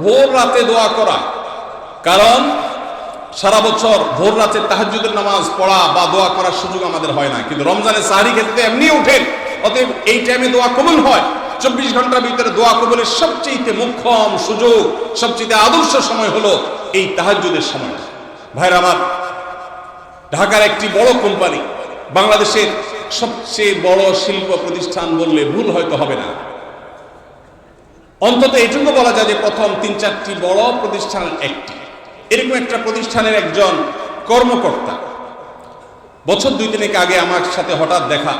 ভোর রাতে দোয়া করা। কারণ সারা বছর ভোর রাতে তাহাজ্জুদের নামাজ পড়া বা দোয়া করার সুযোগ আমাদের হয় না। কিন্তু রমজানের সাহারি ক্ষেত্রে এমনি ওঠেন অতএব এই টাইমে দোয়া কবুল হয়। চব্বিশ ঘণ্টার ভিতরে দোয়া কবুলের সবচেয়ে মুখ্যম সুযোগ সবচেয়ে আদর্শ সময় হলো এই তাহাজ্জুদের সময়। ভাইরা আমার, ঢাকার একটি বড় কোম্পানি বাংলাদেশের সবচেয়ে বড় শিল্প প্রতিষ্ঠান বললে ভুল হয়তো হবে না। অন্তত এটুকু বলা যায় যে প্রথম তিন চারটি বড় প্রতিষ্ঠানের একটি। এরকম একটা প্রতিষ্ঠানের একজন কর্মকর্তা। বছর দুই তিনেক আগে আমার সাথে হঠাৎ দেখা।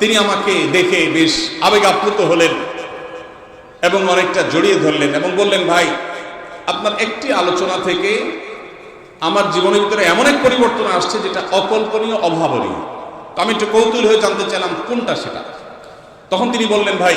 তিনি আমাকে দেখে বেশ আবেগ আপ্লুত হলেন এবং অনেকটা জড়িয়ে ধরলেন এবং বললেন, ভাই, আপনার একটি আলোচনা থেকে আমার জীবনের ভিতরে এমন এক পরিবর্তন আসছে যেটা অকল্পনীয়, অভাবনীয়। আমি একটু কৌতূহল হয়ে জানতে চাইলাম, কোনটা সেটা? তখন তিনি বললেন, ভাই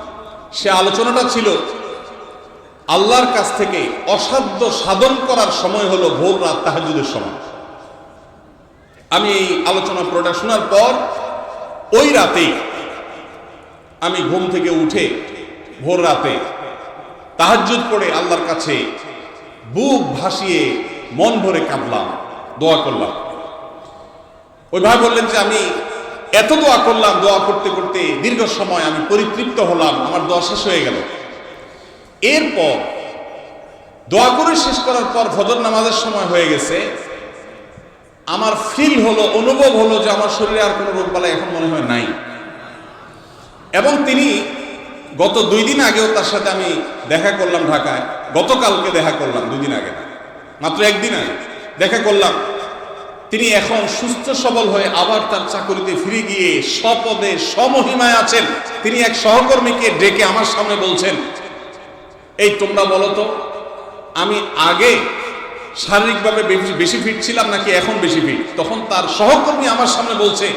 সে আলোচনাটা ছিল, আল্লাহর কাছ থেকে অসাধ্য সাধন করার সময় হলো ভোর রাত তাহাজুদের সময়। আমি এই আলোচনা পুরোটা শোনার পর ওই রাতেই আমি ঘুম থেকে উঠে ভোর রাতে তাহাজ্জুদ পড়ে আল্লাহর কাছে বুক ভাসিয়ে মন ভরে কাঁদলাম, দোয়া করলাম। ওই ভাই বললেন যে আমি এত দোয়া করলাম, দোয়া করতে করতে দীর্ঘ সময় আমি পরিতৃপ্ত হলাম, আমার দোয়া শেষ হয়ে গেল। এরপর দোয়া করে শেষ করার পর ফজর নামাজের সময় হয়ে গেছে। আমার ফিল হলো, অনুভব হলো যে আমার শরীরে আর কোনো রোগবালা এখন মনে হয় নাই। এবং তিনি গত দুই দিন আগেও তার সাথে আমি দেখা করলাম ঢাকায়। গতকালকে দেখা করলাম, দুই দিন আগে মাত্র একদিন আগে দেখা করলাম। তিনি এখন সুস্থ সবল হয়ে আবার তার চাকরিতে ফিরে গিয়ে স্বপদে সমহিমায় আছেন। তিনি এক সহকর্মীকে ডেকে আমার সামনে বলছেন, এই তোমরা বলো তো, আমি আগে শারীরিকভাবে বেশি ফিট ছিলাম নাকি এখন বেশি ফিট তখন তার সহকর্মী আমার সামনে বলছে,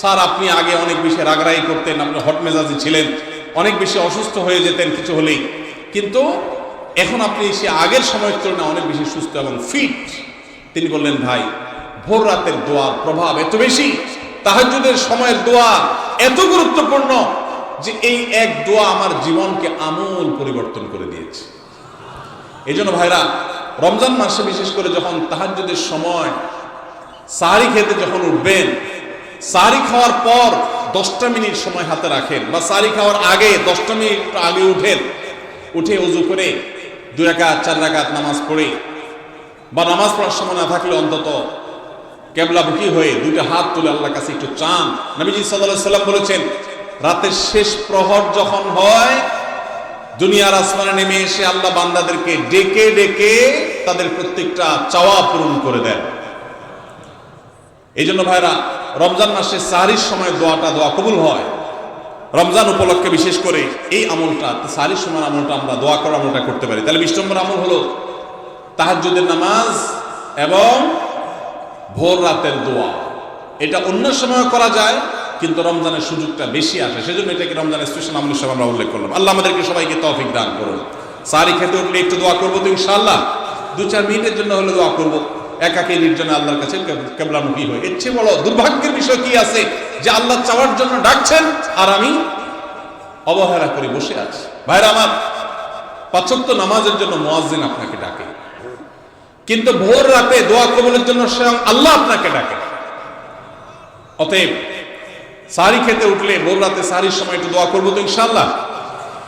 স্যার, আপনি আগে অনেক বেশি রাগরাই করতেন, আপনি হট মেজাজে ছিলেন, অনেক বেশি অসুস্থ হয়ে যেতেন কিছু হলেই। কিন্তু এখন আপনি সে আগের সময়ের তুলনায় অনেক বেশি সুস্থ এবং ফিট তিনি বললেন, ভাই ভোর রাতের দোয়ার প্রভাব এত বেশি তাহাজুদের সময়ের দোয়া এত গুরুত্বপূর্ণ যে এই এক দোয়া আমার জীবনকে আমূল পরিবর্তন করে দিয়েছে। এই জন্য ভাইরা, রমজান মাসে বিশেষ করে যখন তাহাজ্জুদের সময় সাহারি খেতে যখন উঠবেন, সাহারি খাওয়ার পর দশটা মিনিট সময় হাতে রাখেন বা সাহারি খাওয়ার আগে দশটা মিনিট আগে উঠেন, উঠে উজু করে দু রাকাত, চার রাকাত নামাজ পড়ে বা নামাজ পড়ার সময় না থাকলে অন্তত কেবলামুখী হয়ে দুইটা হাত তুলে আল্লাহর কাছে একটু চান। নবীজি সাল্লাম বলেছেন, রাতের শেষ প্রহর যখন হয়, দুনিয়ার আসমানে নেমে এসে আল্লাহ বান্দাদেরকে ডেকে ডেকে তাদের প্রত্যেকটা চাওয়া পূরণ করে দেন। এই জন্য ভাইরা, রমজান মাসে সাহারির সময় দোয়াটা দোয়া কবুল হয়। রমজান উপলক্ষে বিশেষ করে এই আমলটা, সাহারির সময় আমলটা আমরা দোয়া করার আমলটা করতে পারি। তাহলে বিশ নম্বর আমল হলো তাহাজ্জুদের নামাজ এবং ভোর রাতের দোয়া। এটা অন্য সময় করা যায়, কিন্তু রমজানের সুযোগটা বেশি আসে। সেজন্য এটাকে রমজানের স্পেশাল আমল হিসেবে আমরা উল্লেখ করলাম। আল্লাহ আমাদেরকে সবাইকে তৌফিক দান করুন। সারি খেতে উঠলে একটু দোয়া করব তো ইনশাআল্লাহ। দু চার মিনিটের জন্য হলে দোয়া করব। একাকে নির্জনে আল্লাহর কাছে কেবলামুখী হয়ে। এর চেয়ে বড় দুর্ভাগ্যের বিষয় কি আছে? যে আল্লাহ চাওয়ার জন্য ডাকছেন আর আমি অবহেলা করে বসে আছি। ভাইরা আমার পাঁচক্ত নামাজের জন্য মোয়াজ্জিন আপনাকে ডাকে। কিন্তু ভোর রাতে দোয়া কবলের জন্য স্বয়ং আল্লাহ আপনাকে ডাকে। অতএব, সারি খেতে উঠলে ভোর রাতে সারির সময় একটু দোয়া করব তো ইনশাল্লাহ